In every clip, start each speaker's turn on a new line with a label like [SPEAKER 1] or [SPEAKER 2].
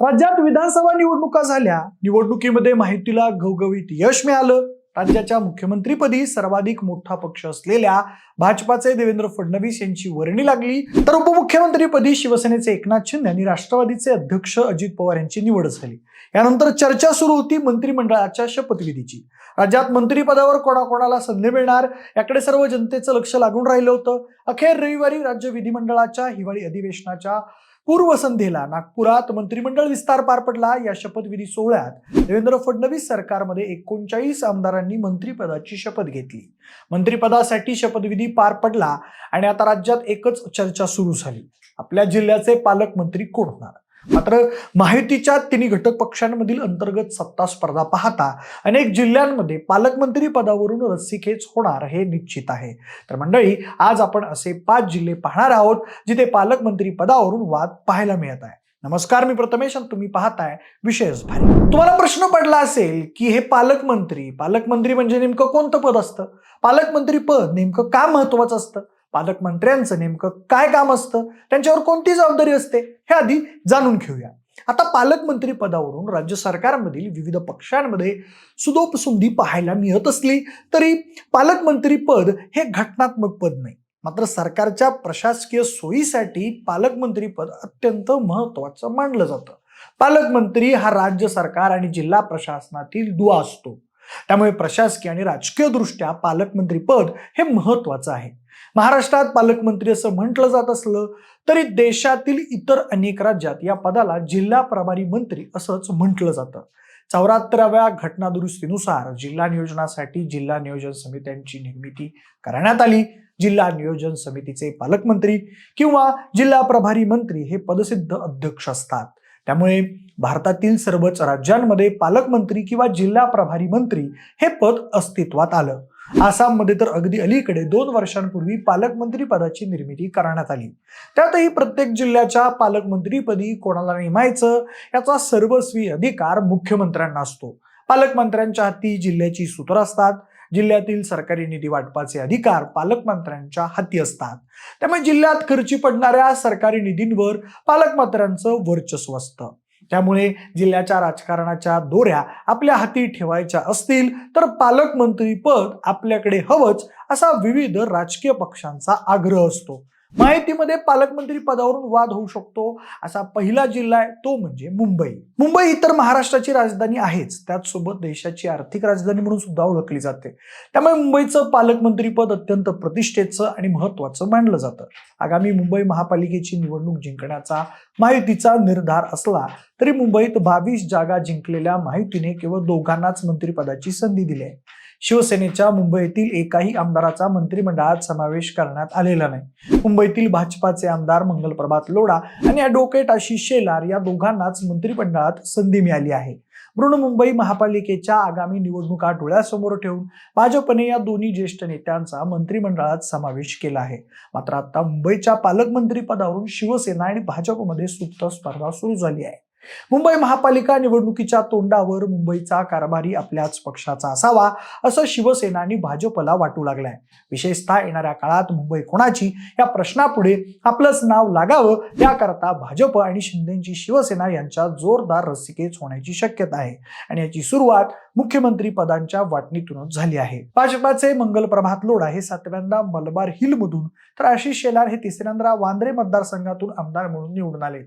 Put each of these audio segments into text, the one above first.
[SPEAKER 1] राज्यात विधानसभा निवडणुका झाल्या निवडणुकीमध्ये माहितीला घवघवीत यश मिळालं. राज्याच्या मुख्यमंत्रीपदी सर्वाधिक मोठा पक्ष असलेल्या भाजपाचे देवेंद्र फडणवीस यांची वर्णी लागली. तर उपमुख्यमंत्रीपदी शिवसेनेचे एकनाथ शिंदे आणि राष्ट्रवादीचे अध्यक्ष अजित पवार यांची निवड झाली. यानंतर चर्चा सुरू होती मंत्रिमंडळाच्या शपथविधीची. राज्यात मंत्रिपदावर कोणाकोणाला संधी मिळणार याकडे सर्व जनतेचं लक्ष लागून राहिलं होतं. अखेर रविवारी राज्य विधिमंडळाच्या हिवाळी अधिवेशनाच्या पूर्वसंध्येला नागपुरात मंत्रिमंडळ विस्तार पार पडला. या शपथविधी सोहळ्यात देवेंद्र फडणवीस सरकारमध्ये एकोणचाळीस आमदारांनी मंत्रिपदाची शपथ घेतली. मंत्रिपदासाठी शपथविधी पार पडला आणि आता राज्यात एकच चर्चा सुरू झाली. आपल्या जिल्ह्याचे पालकमंत्री कोण होणार? मात्र माहितीच्या तिन्ही घटक पक्षांमधील अंतर्गत सत्ता स्पर्धा पाहता अनेक जिल्ह्यांमध्ये पालकमंत्री पदावरून रस्सीखेच होणार हे निश्चित आहे. तर मंडळी आज आपण असे पाच जिल्हे पाहणार आहोत जिथे पालकमंत्री पदावरून वाद पाहायला मिळत आहे. नमस्कार मी प्रथमेश आणि तुम्ही पाहताय विशेष भारी. तुम्हाला प्रश्न पडला असेल की हे पालकमंत्री पालकमंत्री म्हणजे नेमकं कोणतं पद असतं? पालकमंत्री पद नेमकं का महत्वाचं असतं? पालकमंत्र्यांचं नेमकं काय काम असतं? त्यांच्यावर कोणती जबाबदारी असते? हे आधी जाणून घेऊया. आता पालकमंत्री पदावरून राज्य सरकारमधील विविध पक्षांमध्ये सुदोपसुंदी पाहायला मिळत असली तरी पालकमंत्री पद हे घटनात्मक पद नाही. मात्र सरकारच्या प्रशासकीय सोयीसाठी पालकमंत्री पद अत्यंत महत्वाचं मानलं जातं. पालकमंत्री हा राज्य सरकार आणि जिल्हा प्रशासनातील दुवा असतो. त्यामुळे प्रशासकीय आणि राजकीय दृष्ट्या पालकमंत्री पद हे महत्वाचं आहे. महाराष्ट्रात पालकमंत्री असं म्हटलं जात असलं तरी देशातील इतर अनेक राज्यात या पदाला जिल्हा प्रभारी मंत्री असंच म्हटलं जातं. चौऱ्याहत्तराव्या घटनादुरुस्तीनुसार जिल्हा नियोजनासाठी जिल्हा नियोजन समित्यांची निर्मिती करण्यात आली. जिल्हा नियोजन समितीचे पालकमंत्री किंवा जिल्हा प्रभारी मंत्री हे पदसिद्ध अध्यक्ष असतात. त्यामुळे भारतातील सर्वच राज्यांमध्ये पालकमंत्री किंवा जिल्हा प्रभारी मंत्री हे पद अस्तित्वात आलं. आसाममध्ये तर अगदी अलीकडे दोन वर्षांपूर्वी पालकमंत्री पदाची निर्मिती करण्यात आली. त्यातही प्रत्येक जिल्ह्याच्या पालकमंत्रीपदी कोणाला नेमायचं याचा सर्वस्वी अधिकार मुख्यमंत्र्यांना असतो. पालकमंत्र्यांच्या हाती जिल्ह्याची सूत्र असतात. जिल्ह्यातील सरकारी निधी वाटपाचे अधिकार पालकमंत्र्यांच्या हाती असतात. त्यामुळे जिल्ह्यात खर्ची पडणाऱ्या सरकारी निधींवर पालकमंत्र्यांचं वर्चस्व असतं. त्यामुळे जिल्ह्याच्या राजकारणाच्या दोऱ्या आपल्या हाती ठेवायच्या असतील तर पालकमंत्री पद आपल्याकडे हवंच असा विविध राजकीय पक्षांचा आग्रह असतो. माहितीमध्ये पालकमंत्री पदावरून वाद होऊ शकतो. असा पहिला जिल्हा आहे तो म्हणजे मुंबई. मुंबई ही तर महाराष्ट्राची राजधानी आहेच. त्याचसोबत देशाची आर्थिक राजधानी म्हणून सुद्धा ओळखली जाते. त्यामुळे मुंबईचं पालकमंत्रीपद अत्यंत प्रतिष्ठेचं आणि महत्वाचं मानलं जातं. आगामी मुंबई महापालिकेची निवडणूक जिंकण्याचा माहितीचा निर्धार असला तरी मुंबईत बावीस जागा जिंकलेल्या माहितीने केवळ दोघांनाच मंत्रिपदाची संधी दिली आहे. शिवसेनेच्या मुंबईतील एकाही आमदाराचा मंत्रिमंडळात समावेश करण्यात आलेला नाही. मुंबईतील भाजपाचे आमदार मंगलप्रभात लोढा आणि ॲडव्होकेट आशिष शेलार या दोघांनाच मंत्रिमंडळात संधी मिळाली आहे. मुंबई महापालिकेच्या आगामी निवडणुका डोळ्यासमोर ठेवून भाजपने या दोन्ही ज्येष्ठ नेत्यांचा मंत्रिमंडळात समावेश केला आहे. मात्र आता मुंबईच्या पालकमंत्री पदावरून शिवसेना आणि भाजपमध्ये सुप्त स्पर्धा सुरू झाली आहे. मुंबई महापालिका निवडणुकीच्या तोंडावर मुंबईचा कारभारी आपल्याच पक्षाचा असावा असं शिवसेना आणि भाजपला वाटू लागलाय. विशेषतः येणाऱ्या काळात मुंबई कोणाची या प्रश्नापुढे आपलंच नाव लागावं याकरता भाजप आणि शिंदेची शिवसेना यांच्या जोरदार रस्सिकेच होण्याची शक्यता आहे. आणि याची सुरुवात मुख्यमंत्री पदांच्या वाटणीतूनच झाली आहे. भाजपाचे मंगल प्रभात लोढा हे सातव्यांदा मलबार हिल मधून तर आशिष शेलार हे तिसऱ्यांदा वांद्रे मतदारसंघातून आमदार म्हणून निवडून आले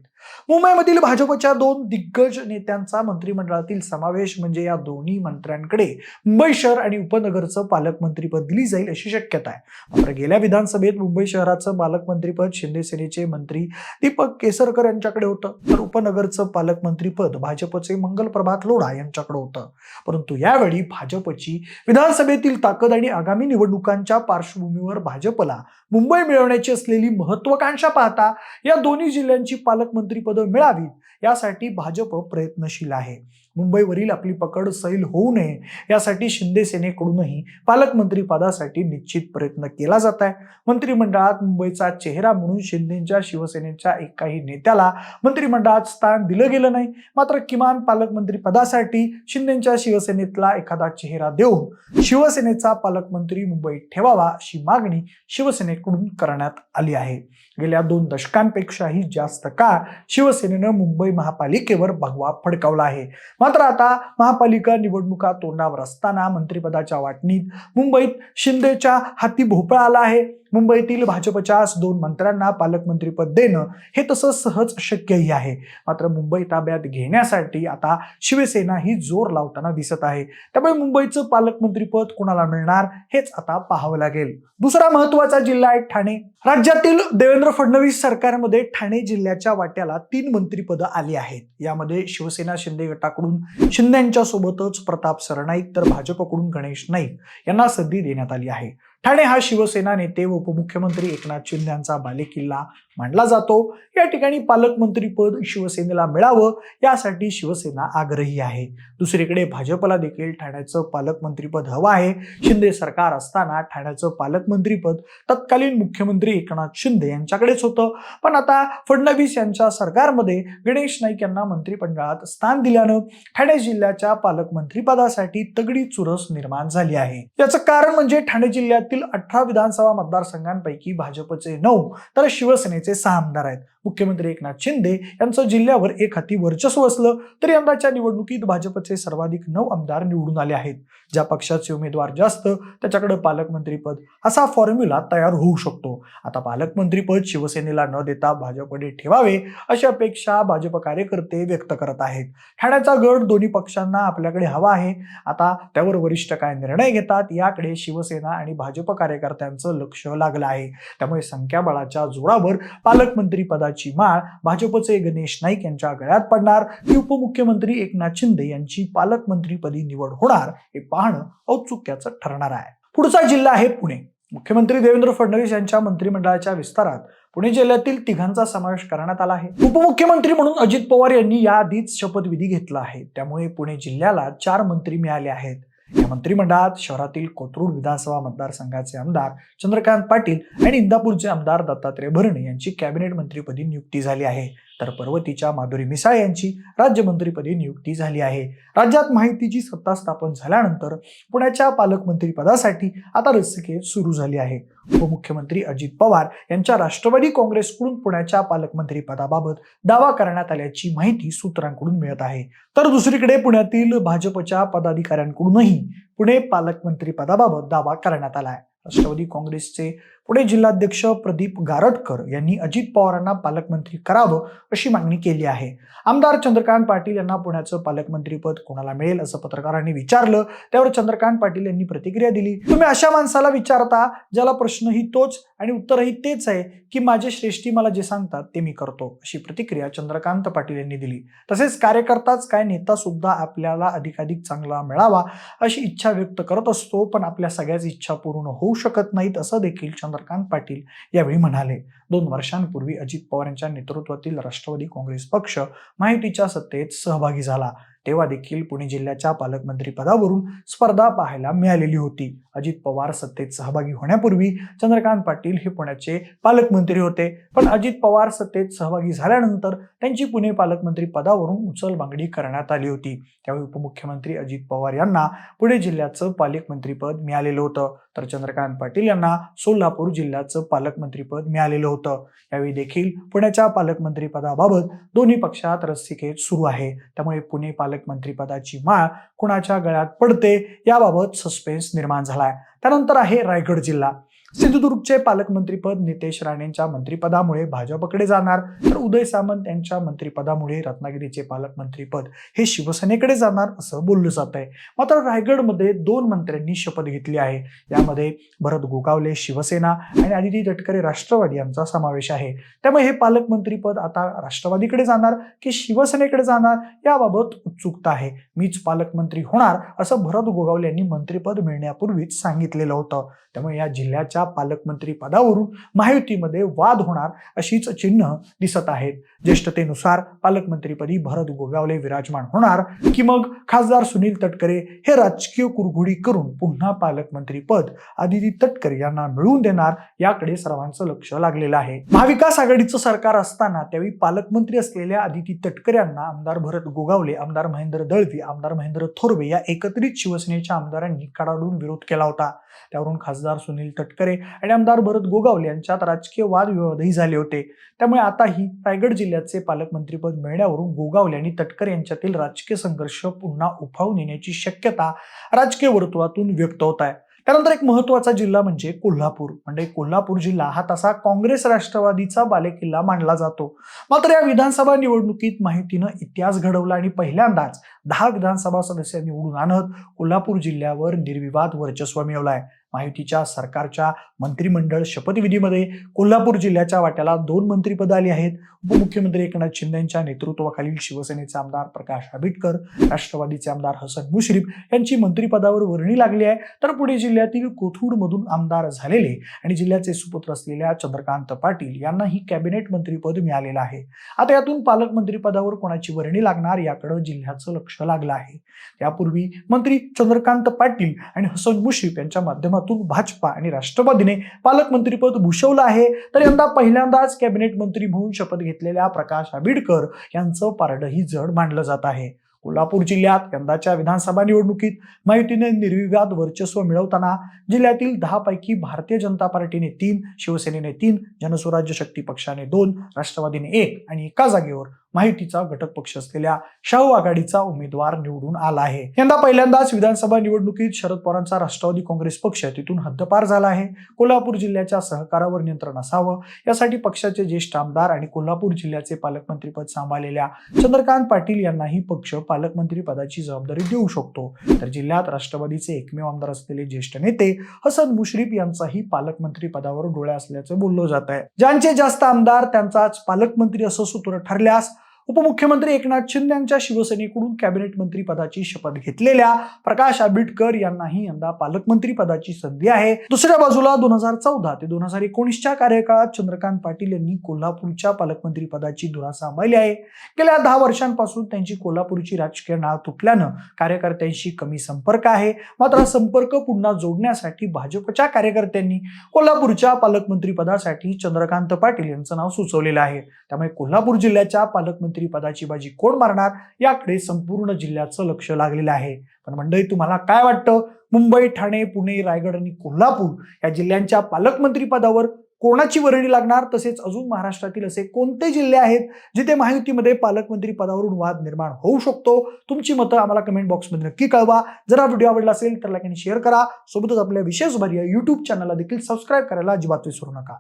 [SPEAKER 1] मुंबईमधील भाजपच्या दोन दिग्गज नेत्यांचा मंत्रिमंडळातील समावेश म्हणजे या दोन्ही मंत्र्यांकडे मुंबई शहर आणि उपनगरचं पालकमंत्रीपद दिली जाईल अशी शक्यता आहे. मात्र गेल्या विधानसभेत मुंबई शहराचं पालकमंत्रीपद शिंदेसेनेचे मंत्री दीपक केसरकर यांच्याकडे होतं तर उपनगरचं पालकमंत्रीपद भाजपचे मंगल प्रभात लोढा यांच्याकडे होतं. परंतु यावेळी भाजपची विधानसभेतील ताकद आणि आगामी निवडणुकांच्या पार्श्वभूमीवर भाजपला मुंबई मिळवण्याची असलेली महत्वाकांक्षा पाहता या दोन्ही जिल्ह्यांची पालकमंत्रीपदं मिळावीत. यासाठी भाजप प्रयत्नशील आहे. मुंबईवरील आपली पकड सैल होऊ नये यासाठी शिंदे सेनेकडूनही पालकमंत्री पदासाठी निश्चित प्रयत्न केला जात आहे. मंत्रिमंडळात मुंबईचा चेहरा म्हणून शिंदेच्या शिवसेनेच्या एकाही नेत्याला मंत्रिमंडळात स्थान दिलं गेलं नाही. मात्र किमान पालकमंत्री पदासाठी शिंदेच्या शिवसेनेतला एखादा चेहरा देऊन शिवसेनेचा पालकमंत्री मुंबईत ठेवावा अशी मागणी शिवसेनेकडून करण्यात आली आहे. गेल्या दोन दशकांपेक्षाही जास्त काळ शिवसेनेनं मुंबई महापालिकेवर भगवा फडकावला आहे. मात्र आता महापालिका निवडणुका तोंडावर असताना मंत्रिपदाच्या वाटणीत मुंबईत शिंदेच्या हाती भोपळा आला आहे. मुंबईतील भाजपच्या दोन मंत्र्यांना पालकमंत्रीपद देणं हे तसं सहज शक्यही आहे. मात्र मुंबई ताब्यात घेण्यासाठी आता शिवसेना ही जोर लावताना दिसत आहे. त्यामुळे मुंबईचं पालकमंत्रीपद कोणाला मिळणार हेच आता पाहावं लागेल. दुसरा महत्त्वाचा जिल्हा आहे ठाणे. राज्यातील देवेंद्र फडणवीस सरकारमध्ये ठाणे जिल्ह्याच्या वाट्याला तीन मंत्रीपदं आली आहेत. यामध्ये शिवसेना शिंदे गटाकडून शिंदेच्या सोबतच प्रताप सरनाईक तर भाजपकडून गणेश नाईक यांना संधी देण्यात आली आहे. ठाणे हा शिवसेना नेते व उपमुख्यमंत्री एकनाथ शिंदे यांचा बालेकिल्ला मानला जातो. या ठिकाणी पालकमंत्रीपद शिवसेनेला मिळावं यासाठी शिवसेना आग्रही आहे. दुसरीकडे भाजपला देखील ठाण्याचं पालकमंत्रीपद हवं आहे. शिंदे सरकार असताना ठाण्याचं पालकमंत्रीपद तत्कालीन मुख्यमंत्री एकनाथ शिंदे यांच्याकडेच होतं. पण आता फडणवीस यांच्या सरकारमध्ये गणेश नाईक यांना मंत्रिमंडळात स्थान दिल्यानं ठाणे जिल्ह्याच्या पालकमंत्रीपदासाठी तगडी चुरस निर्माण झाली आहे. याचं कारण म्हणजे ठाणे जिल्ह्यात राज्यातील अठरा विधानसभा मतदारसंघांपैकी भाजपचे नऊ तर शिवसेनेचे सहा आमदार आहेत. मुख्यमंत्री एकनाथ शिंदे यांचं जिल्ह्यावर एक हाती वर्चस्व असलं तरी यंदाच्या निवडणुकीत भाजपचे सर्वाधिक नऊ आमदार निवडून आले आहेत. ज्या पक्षाचे उमेदवार जास्त त्याच्याकडे पालकमंत्रीपद असा फॉर्म्युला तयार होऊ शकतो. आता पालकमंत्रीपद शिवसेनेला न देता भाजपकडे ठेवावे अशी अपेक्षा भाजप कार्यकर्ते व्यक्त करत आहेत. ठाण्याचा गड दोन्ही पक्षांना आपल्याकडे हवा आहे. आता त्यावर वरिष्ठ काय निर्णय घेतात याकडे शिवसेना आणि भाजप कार्यकर्त्यांचं लक्ष लागलं आहे. त्यामुळे संख्याबळाच्या जोरावर पालकमंत्री पदाची माळ भाजपचे गणेश नाईक यांच्या गळ्यात पडणार. की उपमुख्यमंत्री एकनाथ शिंदे यांची पालकमंत्रीपदी निवड होणार हे पाहणं औत्सुक्याचं ठरणार आहे. पुढचा जिल्हा आहे पुणे. मुख्यमंत्री देवेंद्र फडणवीस यांच्या मंत्रिमंडळाच्या विस्तारात पुणे जिल्ह्यातील तिघांचा समावेश करण्यात आला आहे. उपमुख्यमंत्री म्हणून अजित पवार यांनी याआधीच शपथविधी घेतला आहे. त्यामुळे पुणे जिल्ह्याला चार मंत्री मिळाले आहेत. या मंत्रिमंडळात शहरातील कोथरूड विधानसभा मतदारसंघाचे आमदार चंद्रकांत पाटील आणि इंदापूरचे आमदार दत्तात्रय भरणे यांची कॅबिनेट मंत्रीपदी नियुक्ती झाली आहे. तर पर्वतीच्या माधुरी मिसाळ यांची राज्यमंत्रीपदी नियुक्ती झाली आहे. राज्यात माहितीची सत्ता स्थापन झाल्यानंतर पुण्याच्या पालकमंत्रीपदासाठी आता रस्सीखेच सुरू झाली आहे. उपमुख्यमंत्री अजित पवार यांच्या राष्ट्रवादी काँग्रेसकडून पुण्याच्या पालकमंत्रीपदाबाबत दावा करण्यात आल्याची माहिती सूत्रांकडून मिळत आहे. तर दुसरीकडे पुण्यातील भाजपच्या पदाधिकाऱ्यांकडूनही पुणे पालकमंत्रीपदाबाबत दावा करण्यात आला आहे. राष्ट्रवादी काँग्रेसचे पुणे जिल्हाध्यक्ष प्रदीप गारटकर यांनी अजित पवारांना पालकमंत्री करावं अशी मागणी केली आहे. आमदार चंद्रकांत पाटील यांना पुण्याचं पालकमंत्रीपद कोणाला मिळेल असं पत्रकारांनी विचारलं. त्यावर चंद्रकांत पाटील यांनी प्रतिक्रिया दिली. तुम्ही अशा माणसाला विचारता ज्याला प्रश्नही तोच आणि उत्तरही तेच आहे की माझे श्रेष्ठी मला जे सांगतात ते मी करतो अशी प्रतिक्रिया चंद्रकांत पाटील यांनी दिली. तसेच कार्यकर्ताच काय नेता सुद्धा आपल्याला अधिकाधिक चांगला मिळावा अशी इच्छा व्यक्त करत असतो पण आपल्या सगळ्याच इच्छा पूर्ण होऊ शकत नाहीत असं देखील चंद्रकांत पाटील यावेळी म्हणाले दोन वर्षांपूर्वी अजित पवार यांच्या नेतृत्वातील राष्ट्रवादी काँग्रेस पक्ष माहितीच्या सत्तेत सहभागी झाला. तेव्हा देखील पुणे जिल्ह्याच्या पालकमंत्री पदावरून स्पर्धा पाहायला मिळालेली होती. अजित पवार सत्तेत सहभागी होण्यापूर्वी चंद्रकांत पाटील हे पुण्याचे पालकमंत्री होते. पण अजित पवार सत्तेत सहभागी झाल्यानंतर त्यांची पुणे पालकमंत्री पदावरून उचलबांगडी करण्यात आली होती. त्यावेळी उपमुख्यमंत्री अजित पवार यांना पुणे जिल्ह्याचं पालकमंत्रीपद मिळालेलं होतं. तर चंद्रकांत पाटील यांना सोलापूर जिल्ह्याचं पालकमंत्रीपद मिळालेलं होतं. यावेळी देखील पुण्याच्या पालकमंत्रीपदाबाबत दोन्ही पक्षात रस्सीखेच सुरू आहे. त्यामुळे पुणे पालकमंत्रीपदाची माळ कुणाच्या गळ्यात पडते याबाबत सस्पेन्स निर्माण झालाय. त्यानंतर आहे रायगड जिल्हा. सिंधुदुर्गचे पालकमंत्रीपद नितेश राणेंच्या मंत्रिपदामुळे भाजपकडे जाणार तर उदय सामंत यांच्या मंत्रिपदामुळे रत्नागिरीचे पालकमंत्रीपद हे शिवसेनेकडे जाणार असं बोललं जात आहे. मात्र रायगडमध्ये दोन मंत्र्यांनी शपथ घेतली आहे. यामध्ये भरत गोगावले शिवसेना आणि आदिती तटकरे राष्ट्रवादी यांचा समावेश आहे. त्यामुळे हे पालकमंत्रीपद आता राष्ट्रवादीकडे जाणार की शिवसेनेकडे जाणार याबाबत उत्सुकता आहे. मीच पालकमंत्री होणार असं भरत गोगावले यांनी मंत्रिपद मिळण्यापूर्वीच सांगितलेलं होतं. त्यामुळे या जिल्ह्याच्या पालकमंत्री पदावरून महायुतीमध्ये वाद होणार अशीच चिन्ह दिसत आहेत. ज्येष्ठतेनुसार पालकमंत्रीपदी भरत गोगावले विराजमान होणार की मग खासदार सुनील तटकरे हे राजकीय कुरघोडी करून पुन्हा पालकमंत्री पद आदिती तटकरे यांना मिळवून देणार याकडे सर्वांचं लक्ष लागलेलं आहे. महाविकास आघाडीचं सरकार असताना त्यावेळी पालकमंत्री असलेल्या आदिती तटकरे यांना आमदार भरत गोगावले आमदार महेंद्र दळवी आमदार महेंद्र थोरवे या एकत्रित शिवसेनेच्या आमदारांनी कडाडून विरोध केला होता. त्यावरून खासदार सुनील तटकरे ठाकरे आणि आमदार भरत गोगावले यांच्यात राजकीय वादविवादही झाले होते. त्यामुळे आताही रायगड जिल्ह्याचे पालकमंत्रीपद मिळण्यावरून गोगावले आणि तटकर यांच्यातील राजकीय संघर्ष पुन्हा उफावून येण्याची शक्यता राजकीय वर्तुळातून व्यक्त होत आहे. त्यानंतर एक महत्त्वाचा जिल्हा म्हणजे कोल्हापूर. म्हणजे कोल्हापूर जिल्हा हा तसा काँग्रेस राष्ट्रवादीचा बालेकिल्ला मानला जातो. मात्र या विधानसभा निवडणुकीत माहितीनं इतिहास घडवला आणि पहिल्यांदाच दहा विधानसभा सदस्य निवडून आणत कोल्हापूर जिल्ह्यावर निर्विवाद वर्चस्व मिळवलाय. माहितीच्या सरकारच्या मंत्रिमंडळ शपथविधीमध्ये कोल्हापूर जिल्ह्याच्या वाट्याला दोन मंत्रिपद आली आहेत. उपमुख्यमंत्री एकनाथ शिंदे यांच्या नेतृत्वाखालील शिवसेनेचे आमदार प्रकाश आंबेडकर राष्ट्रवादीचे आमदार हसन मुश्रीफ यांची मंत्रिपदावर वर्णी लागली आहे. तर पुणे जिल्ह्यातील कोथरूडमधून आमदार झालेले आणि जिल्ह्याचे सुपुत्र असलेल्या चंद्रकांत पाटील यांनाही कॅबिनेट मंत्रीपद मिळालेलं आहे. आता यातून पालकमंत्रीपदावर कोणाची वर्णी लागणार याकडे जिल्ह्याचं लक्ष लागलं आहे. त्यापूर्वी मंत्री चंद्रकांत पाटील आणि हसन मुश्रीफ यांच्या माध्यमातून भाजपा आणि राष्ट्रवादीने पालकमंत्रीपद भूषवलं आहे. तर यंदा पहिल्यांदाच कॅबिनेट मंत्री म्हणून शपथ घेतलेल्या प्रकाश आंबेडकर यांचं पारडंही जड मानलं जात आहे. कोल्हापूर जिल्ह्यात यंदाच्या विधानसभा निवडणुकीत माहितीने निर्विवाद वर्चस्व मिळवताना जिल्ह्यातील दहा पैकी भारतीय जनता पार्टीने तीन शिवसेनेने तीन जनस्वराज्य शक्ती पक्षाने दोन राष्ट्रवादीने एक आणि एका जागेवर माहितीचा घटक पक्ष असलेल्या शाहू आघाडीचा उमेदवार निवडून आला आहे. यंदा पहिल्यांदाच विधानसभा निवडणुकीत शरद पवारांचा राष्ट्रवादी काँग्रेस पक्ष तिथून हद्दपार झाला आहे. कोल्हापूर जिल्ह्याच्या सहकारावर नियंत्रण असावं. यासाठी पक्षाचे ज्येष्ठ आमदार आणि कोल्हापूर जिल्ह्याचे पालकमंत्रीपद सांभाळलेल्या चंद्रकांत पाटील यांनाही पक्ष पालकमंत्री पदाची जबाबदारी देऊ शकतो. तर जिल्ह्यात राष्ट्रवादीचे एकमेव आमदार असलेले ज्येष्ठ नेते हसन मुश्रीफ यांचाही पालकमंत्री पदावर डोळ्या असल्याचं बोललं जात आहे ज्यांचे जास्त आमदार त्यांचाच पालकमंत्री असं सूत्र ठरल्यास उपमुख्यमंत्री एकनाथ शिंदे यांच्या शिवसेनेकडून कॅबिनेट मंत्री पदाची शपथ घेतलेल्या प्रकाश आंबेडकर यांनाही यंदा पालकमंत्री पदाची संधी आहे. दुसऱ्या बाजूला दोन हजार चौदा ते दोन हजार एकोणीसच्या कार्यकाळात चंद्रकांत पाटील यांनी कोल्हापूरच्या पालकमंत्री पदाची धुरा सांभाळली आहे. गेल्या दहा वर्षांपासून त्यांची कोल्हापूरची राजकीय नाळ तुटल्यानं कार्यकर्त्यांशी कमी संपर्क आहे. मात्र हा संपर्क पुन्हा जोडण्यासाठी भाजपच्या कार्यकर्त्यांनी कोल्हापूरच्या पालकमंत्री पदासाठी चंद्रकांत पाटील यांचं नाव सुचवलेलं आहे. त्यामुळे कोल्हापूर जिल्ह्याच्या पालकमंत्री पदाची बाजी कोण मारणार याकडे संपूर्ण जिल्ह्याचं लक्ष लागलेलं आहे. पण मंडळी तुम्हाला काय वाटतं? मुंबई ठाणे पुणे रायगड आणि कोल्हापूर या जिल्ह्यांच्या पालकमंत्री पदावर कोणाची वर्णी लागणार? तसेच अजून महाराष्ट्रातील असे कोणते जिल्हे आहेत जिथे महायुतीमध्ये पालकमंत्री पदावरून वाद निर्माण होऊ शकतो? तुमची मतं आम्हाला कमेंट बॉक्समध्ये नक्की कळवा. जर हा व्हिडिओ आवडला असेल तर लाईक आणि शेअर करा. सोबतच आपल्या विशेष भर या युट्यूब चॅनलला देखील सबस्क्राईब करायला अजिबात विसरू नका.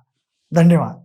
[SPEAKER 1] धन्यवाद.